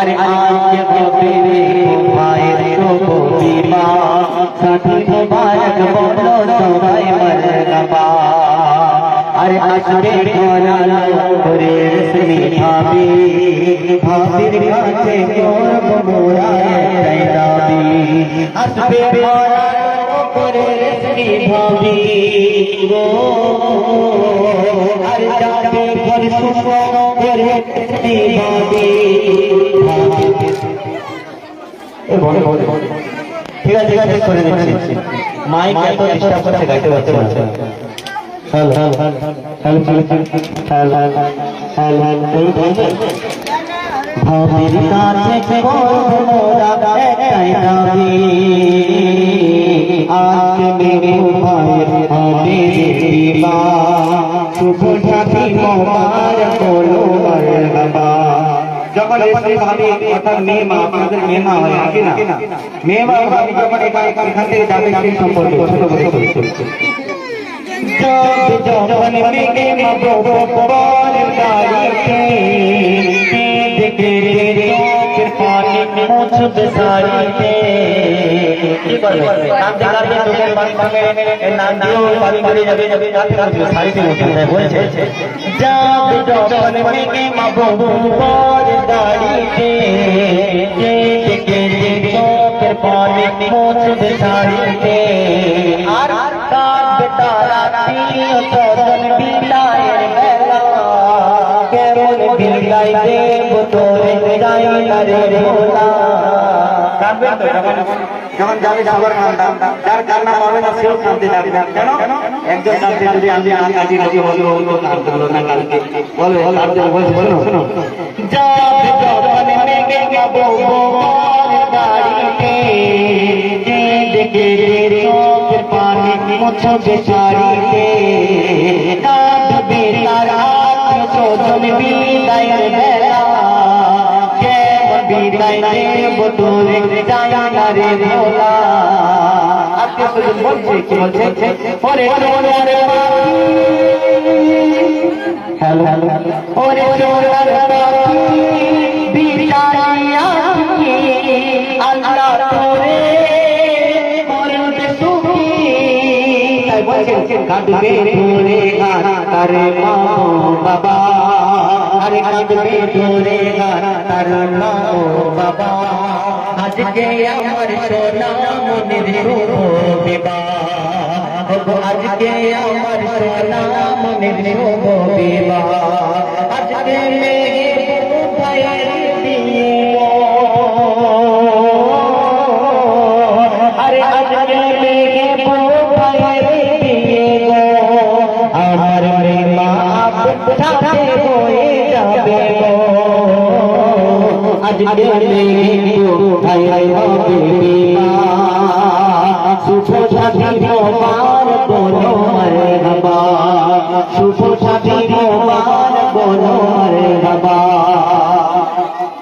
अरे आज के तो तेरे भाई तो बीमा সখী তোমার বলো সবাই মরগবা আর আসবে কোরালো করে রসমি ভাবি ভাবির কাছে করব মোরা দাবি আসবে কোরালো করে রসমি ভাবি গো আর যাবে পরশু করে রসমি ভাবি ভাবি এ বলে বলে ঠিক আছে ঠিক আছে করে দিচ্ছি মাইক এত ডিস্টার্ব করতে গাইতে পারছে না hello hello hello hello hello hello hello ভাবির কাছে করব মোরা একটাই দাবি আজ মেরে ভাইয়ের হবে দিবা শুভ সাথী মোবারক ভাবে অর্থাৎ মেমা আপনাদের মেমা হয় আগে না? মেমা ভাবে যখন এখান থেকে যাবে সেই সম্পর্ক? ছোট ছোট যখন মেঘে মাবো বল তারিখে শুদ্ধ সারিতে। কি করবে? নাম দেখাবে চোখের মাধ্যমে নাম দিয়েও পানি করে যাবে। যাবে যাতে শুদ্ধ সারিতে উঠে যায় বলছে। যাব যখন মেঘে মাবুবর দাড়িতে যে দেখে চোখের পানি শুদ্ধ সারিতে। আর কাঁদবে তারা দিও তদন যখন যাবে সবার নাম যার কার নাম না সেও শান্তি যাবে না কেন? একজন শান্তি যদি আমি আমি আজি নদী হলো হলো না হলো না কালকে। বলো বলো আর যে বলো বলো। যাবে যখন মেঘে গাবো মোর বাড়িতে, যে দেখে রে চোখ পানি মুছো বেচারিতে কাঁদবে তারা চোদন বিদায় বেলা। কেমন বিদায় দেব তোরে রে ভোলা, আজকে শুধু বলছে কি বলছে? ওরে চোরার হ্যালো হ্যালো ওরে চোরার বিদায় কি আল্লাহ তোরে করবে সুখী। তাই বলছেন, কাঁদবে তোরে তার মা বাবা আরে কাঁদবে তোরে তার মা বাবা আজকে আমার সোনা মনের বিবাহ। আজকে আমার সোনা মনের বিবাহ। আজকে আরে আজকে মেঘে ভাইয়ের দিয়ে গো আমার মা সাথে বয়ে যাবে। গো আজকে মেঘে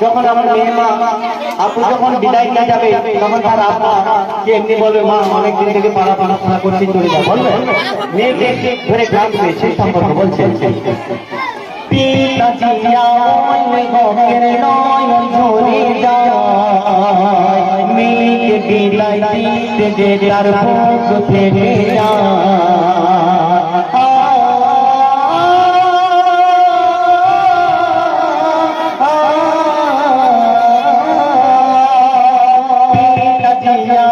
যখন আমার মেয়ে মা আপু যখন বিদায় নিয়ে যাবে, তখন তার আপা যে এমনি বলবে, মা অনেক থেকে পাড়া পাড়া পাড়া চলে যায় বলবে মেয়েকে ধরে গ্রাম সেই সম্পর্ক বলছে। পিতা জিয়া ওই ঘরের নয়ন ঝরে যায়। দিতে যে তার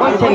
বলছেন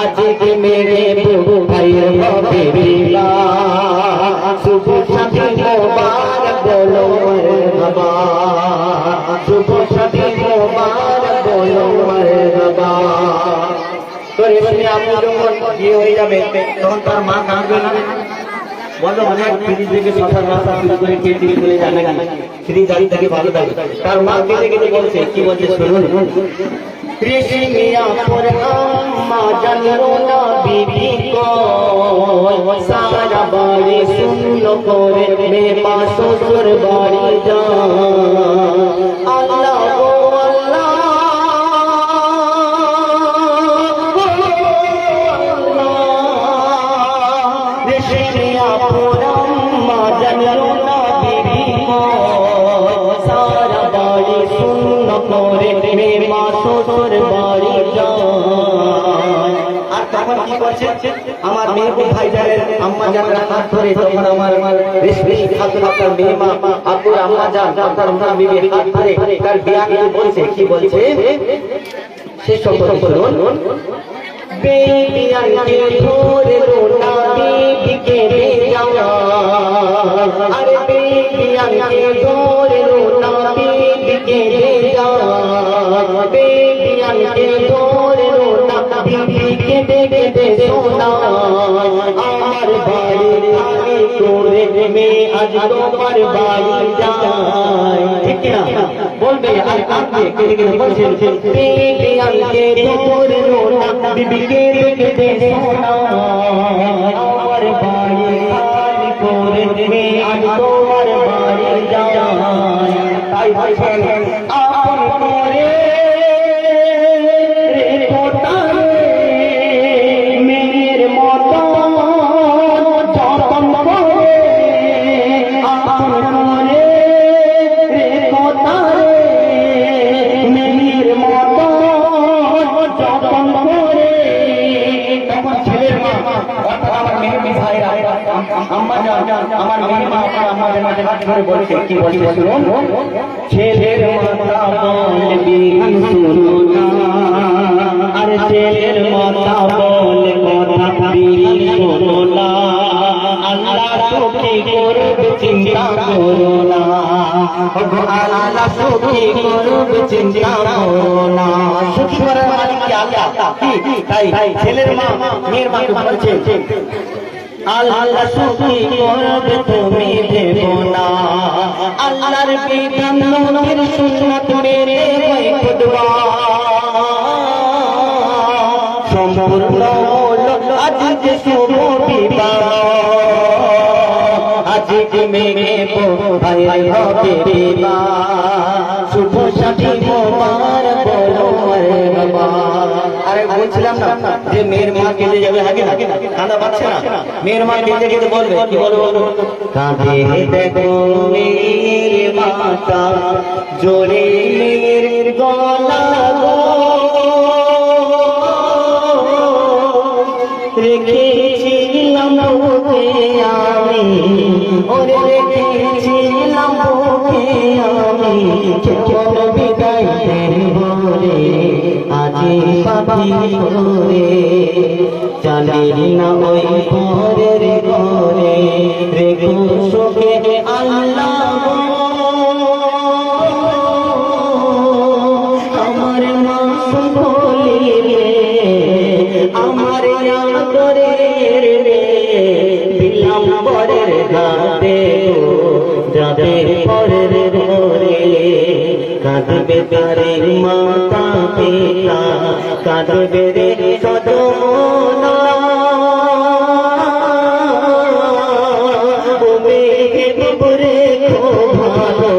আজকে মেরে প্রভু ভাই বিলা শুভ সাথী মোবারক বলো তোর এবার আমি যখন বিয়ে হয়ে যাবে, তখন তার মা কাঁদবে না? বলো অনেক ফ্রিজ থেকে সকাল রাস্তা শুরু করে কে টিভি চলে জানে না। ফ্রিজ দাঁড়িয়ে থেকে ভালো থাকে তার মা কেটে কেটে বলছে কি বলছে শুনুন। কৃষ্ণিয়া পর আম্মা জানো না বিবি কো সারা বাড়ি শুনলো করে মে মা শ্বশুর বাড়ি যা আমার মেয়ে ভাই জানের আম্মা জানের হাত ধরে তখন আমার আমার রেশমি খাতুন আপনার মেয়ে মা আপুর আম্মা জান আপনার আপনার বিবি হাত ধরে তার বিয়া নিয়ে বলছে কি বলছে? সে সম্পর্কে শুনুন বেবিয়াকে ধরে লোনা বিবিকে রে যাওয়া। আরে বেবিয়াকে ধরে লোনা বিবিকে রে আমার বাড়ি আগে করে মে আজ তোমার বাড়ি যায়। ঠিক না বলবে, আর কাঁদবে কেটে কেটে বলছেন বেবিয়াকে ধরে লোনা বিবিকে দেখে দে সোনা। আমার বাড়ি খালি করে মে আজ তোমার বাড়ি যায়। তাই বলছেন, আপন করে অর্থাৎ আমার মেয়ের ভাইরা আম্মা জান আমার মা আমার আমাদের মাঝে হাত ধরে বলছে কি বলছে শুনুন ছেলের মাথা বলবি মা আর ছেলের মাথা বলে করবে চিন্তা করো না। আল্লাহ সুখী চিন্তা করো না। সুখী করার মালিক কি? আল্লাহ তাই ছেলের মা মেয়ের বলছে, আল্লাহ সুখী তুমি না। আল্লাহর বিধান খুদবা মেয়ের মা কেঁদে যাবে আগে না? কাঁদা পাচ্ছে না? মেয়ের মা কেঁদে কেঁদে বলবে, কি বলব কাঁদে দেখো মেয়ের মাতা, জোরে মেয়ের গলা রেখেছিলাম বুকে আমি। ওরে রেখেছিলাম বুকে আমি। কেমন বিদায় করে জানি না ওই পরের করে রেখো শোকে আল্লাহ আমার মাস বলিবে আমার করে দিলাম পরের গাতে যাদের পরের ঘরে। কাঁদবে তারে মাতা পিতা কাঁদবে রে সদমনা। ও মেঘে পুরে খো ভালো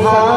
Oh,